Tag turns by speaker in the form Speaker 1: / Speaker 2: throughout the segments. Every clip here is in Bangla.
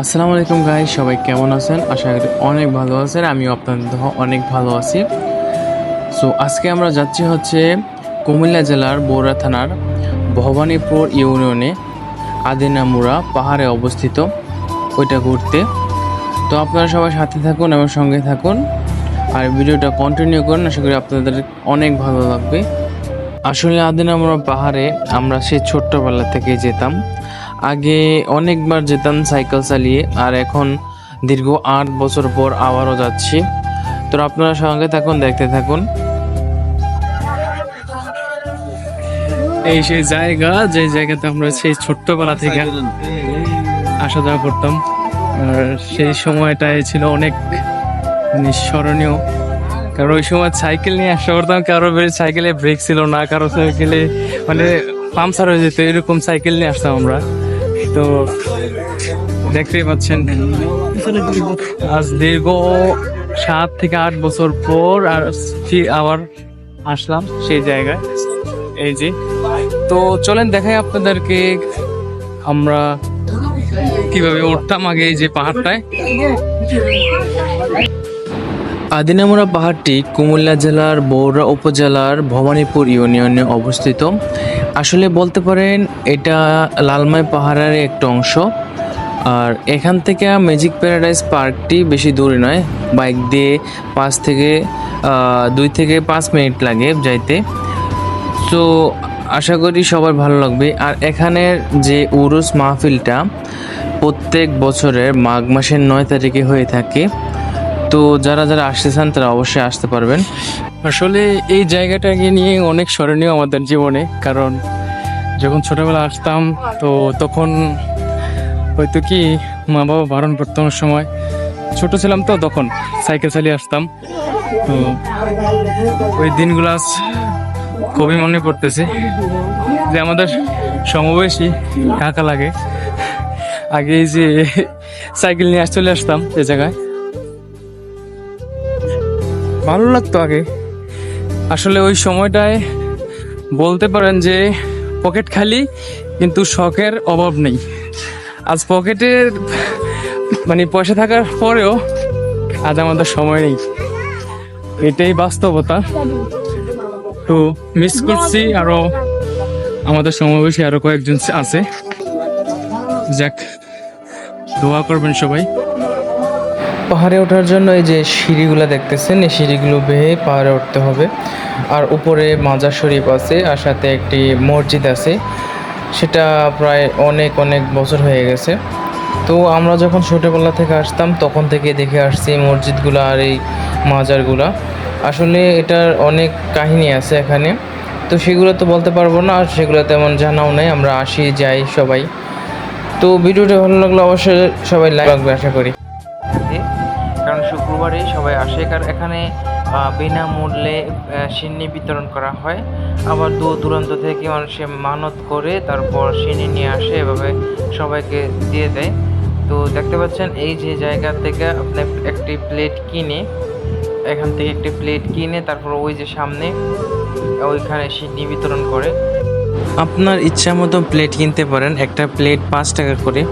Speaker 1: আসসালামু আলাইকুম গাই সবাই কেমন আছেন? আশা করি অনেক ভালো আছেন, আমিও আপনাদের অনেক ভালো আছি। সো আজকে আমরা যাচ্ছি হচ্ছে কুমিল্লা জেলার বৌরা থানার ভবানীপুর ইউনিয়নে আদিনামুরা পাহাড়ে অবস্থিত ওইটা ঘুরতে। তো আপনারা সবাই সাথে থাকুন এবং সঙ্গে থাকুন। আর ভিডিওটা কন্টিনিউ করুন, আশা করি আপনাদের অনেক ভালো লাগবে। আসলে আদিনামুরা পাহাড়ে আমরা সেই ছোট্টবেলা থেকে যেতাম। আগে অনেকবার যেতাম সাইকেল চালিয়ে, আর এখন দীর্ঘ আট বছর পর আবারও যাচ্ছি। তো আপনারা সঙ্গে থাকুন, দেখতে থাকুন। এই সেই জায়গা, যে জায়গাতে আমরা সেই ছোট্টবেলা থেকে আসা যাওয়া করতাম। আর সেই সময়টায় ছিল অনেক স্মরণীয় কারণ ওই সময় সাইকেল নিয়ে আসা করতাম, কারও সাইকেলে ব্রেক ছিল না, কারও সাইকেলে মানে পামচার হয়ে যেত, এরকম সাইকেল নিয়ে আসতাম আমরা। তো দেখতেই পাচ্ছেন, আজ দীর্ঘ সাত থেকে আট বছর পর আর আবার আসলাম সেই জায়গায়। এই যে, তো চলেন দেখাই আপনাদেরকে আমরা কীভাবে উঠতাম আগে এই যে পাহাড়টায়। আদিনামুরা পাহাড়টি কুমিল্লা জেলার বৌরা উপজেলার ভবানীপুর ইউনিয়নে অবস্থিত। আসলে বলতে পারেন, এটা লালমাই পাহাড়ের একটা অংশ। আর এখান থেকে ম্যাজিক প্যারাডাইস পার্কটি বেশি দূরে নয়, বাইক দিয়ে পাঁচ থেকে দুই থেকে পাঁচ মিনিট লাগে যাইতে। তো আশা করি সবার ভালো লাগবে। আর এখানের যে উরুস মাহফিলটা প্রত্যেক বছরের মাঘ মাসের নয় তারিখে হয়ে থাকে। তো যারা যারা আসতে চান তারা অবশ্যই আসতে পারবেন। আসলে এই জায়গাটাকে নিয়ে অনেক স্মরণীয় আমাদের জীবনে, কারণ যখন ছোটবেলা আসতাম, তো তখন হয়তো কি মা বাবা বারণ করতো সময়। ছোট ছিলাম তো তখন, সাইকেল চালিয়ে আসতাম। তো ওই দিনগুলো আজ খুবই মনে পড়তেছে যে আমাদের সমবয়সী কাকা লাগে। আগে যে সাইকেল নিয়ে চলে আসতাম এ জায়গায়। ভালো লাগতো আগে। আসলে ওই সময়টায় বলতে পারেন যে পকেট খালি, কিন্তু শখের অভাব নেই। আজ পকেটে মানে পয়সা থাকার পরেও আজ আমাদের সময় নেই। এটাই বাস্তবতা। তো মিস করছি আরও আমাদের সমাবেশে আরও কয়েকজন আছে। যাক, দোয়া করবেন সবাই। পাহাড়ে ওঠার জন্য এই যে সিঁড়িগুলো দেখতেছেন, এই সিঁড়িগুলো বেয়ে পাহাড়ে উঠতে হবে। আর উপরে মাজার শরীফ আছে আর সাথে একটি মসজিদ আছে। সেটা প্রায় অনেক অনেক বছর হয়ে গেছে। তো আমরা যখন ছোটোবেলা থেকে আসতাম, তখন থেকে দেখে আসছি মসজিদগুলো আর এই মাজারগুলা। আসলে এটার অনেক কাহিনী আছে এখানে। তো সেগুলো তো বলতে পারব না, আর সেগুলো তেমন জানাও নাই। আমরা আসি, যাই সবাই। তো ভিডিওটা ভালো লাগলে অবশ্যই সবাই লাইক লাগবে আশা করি। কারণ সবাই আসে। কারণ এখানে বিনামূল্যে সিন্নি বিতরণ করা হয়। আবার দূর দূরান্ত থেকে মানুষে মানত করে তারপর সিন্নি নিয়ে আসে, এভাবে সবাইকে দিয়ে দেয়। তো দেখতে পাচ্ছেন, এই যে জায়গা থেকে আপনি একটি প্লেট কিনে, এখান থেকে একটি প্লেট কিনে, তারপর ওই যে সামনে, ওইখানে সিন্নি বিতরণ করে। আপনার ইচ্ছা মতো প্লেট কিনতে পারেন, একটা প্লেট পাঁচ টাকা করে।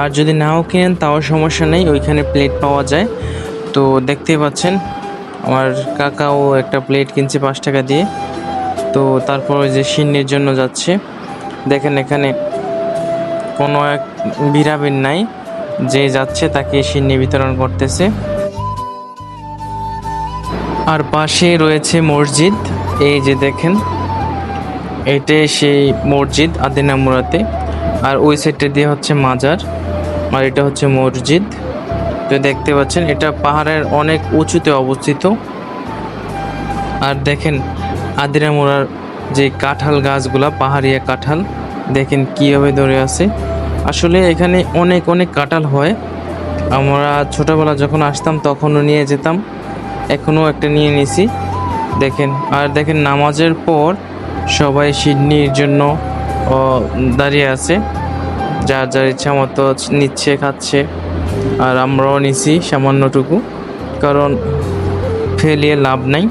Speaker 1: আর যদি নাও কিনেন, তাও সমস্যা নেই, ওইখানে প্লেট পাওয়া যায়। তো দেখতেই পাচ্ছেন, আমার কাকাও একটা প্লেট কিনছে পাঁচ টাকা দিয়ে। তো তারপর ওই যে সিন্নির জন্য যাচ্ছে। দেখেন এখানে কোনো এক বিরাবিন নাই, যে যাচ্ছে তাকে সিন্নি বিতরণ করতেছে। আর পাশে রয়েছে মসজিদ, এই যে দেখেন, এটাই সেই মসজিদ আদিনামুরাতে আর ওই সাইডটা দিয়ে হচ্ছে মাজার, আর এটা হচ্ছে মসজিদ। তো দেখতে পাচ্ছেন, এটা পাহাড়ের অনেক উঁচুতে অবস্থিত। আর দেখেন আদিনামুরার যে কাঁঠাল গাছগুলা, পাহাড়িয়া কাঁঠাল, দেখেন কীভাবে ধরে আছে। আসলে এখানে অনেক অনেক কাঁঠাল হয়। আমরা ছোটোবেলা যখন আসতাম, তখনও নিয়ে যেতাম। এখনও একটা নিয়ে নিছি। দেখেন, আর দেখেন নামাজের পর সবাই সিডনির জন্য দাঁড়িয়ে আছে। যার যার ইচ্ছা মতো নিচ্ছে, খাচ্ছে। আর আমরাও নিছি সামান্যটুকু, কারণ ফেলিয়ে লাভ নাই।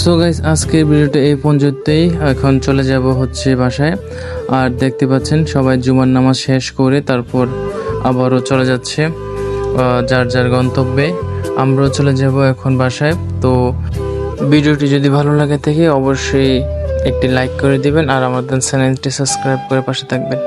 Speaker 1: সো গাইস আজকের ভিডিওটা এই পর্যন্তই। এখন চলে যাব হচ্ছে বাসায়। আর দেখতে পাচ্ছেন, সবাই জুমার নামাজ শেষ করে তারপর আবারও চলে যাচ্ছে যার যার গন্তব্যে। আমরাও চলে যাব এখন বাসায়। তো ভিডিওটি যদি ভালো লাগে থাকে, অবশ্যই একটি লাইক করে দিবেন আর আমাদের চ্যানেলটি সাবস্ক্রাইব করে পাশে থাকবেন।